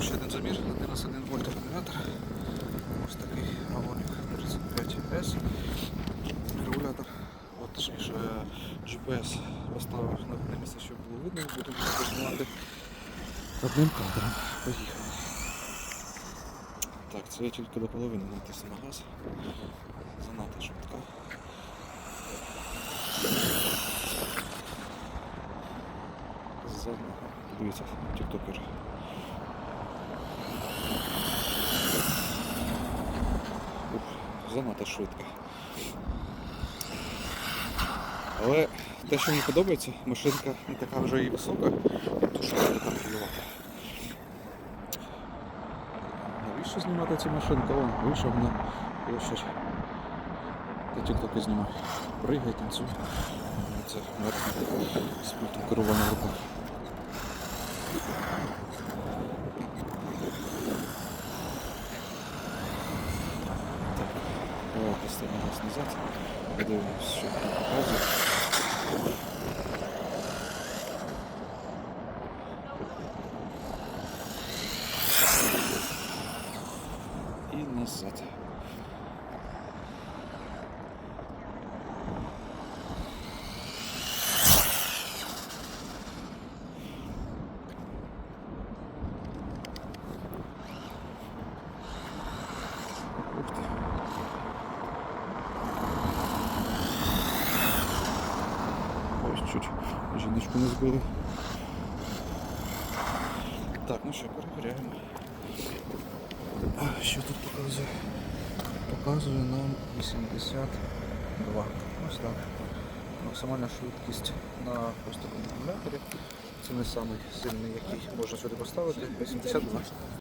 Ще один замір, 11,1 вольт акумулятор. Ось такий Avonic 35S. Регулятор. От, точніше, GPS поставив на одне місце, щоб було видно, буду знімати одним кадром. Поїхали. Так, це я тільки до половини натисну на газ. Занадто швидка. Заднього. Дивіться, тіктокер. Занадто швидко. Але те, що мені подобається, машинка не така вже і висока, треба контролювати. Навіщо знімати цю машинку? Вон, вийшов на площадь. Та тіктоки знімай. Пригай, танцюй. Це мертвий з пультом руках. Давайте поставимо нас назад. Подивимось, що тут показує. Назад. Чуть жіночку не збили. Так, ну що, перевіряємо. Що тут показує? Показує нам 82. Ось так. Максимальна швидкість на такому акумуляторі. Це не самий сильний, який можна сюди поставити. 82.